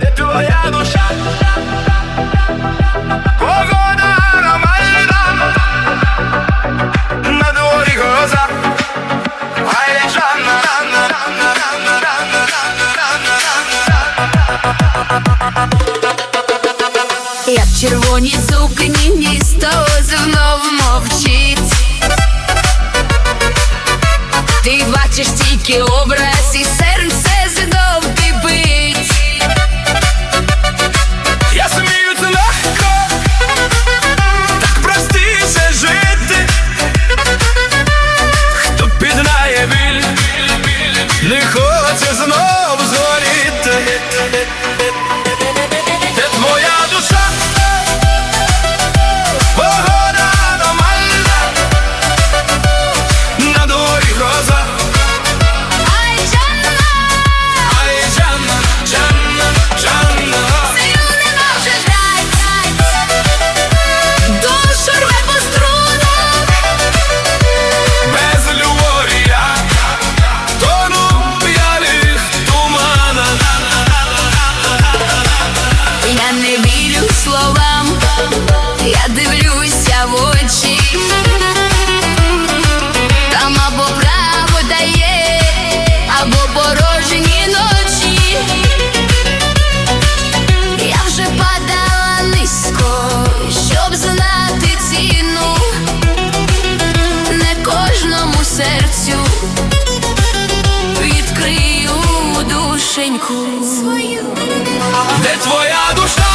Де твоя душа? Погода нормальна На дворі гроза Айжана Я в червоній сукні місто знову мовчить Ти бачиш ті que obra é sincera. я дивлюся в очі, там або право дає, або порожні ночі, я вже падала низько, щоб знати ціну, не кожному серцю відкрию душеньку, свою, де твоя душа.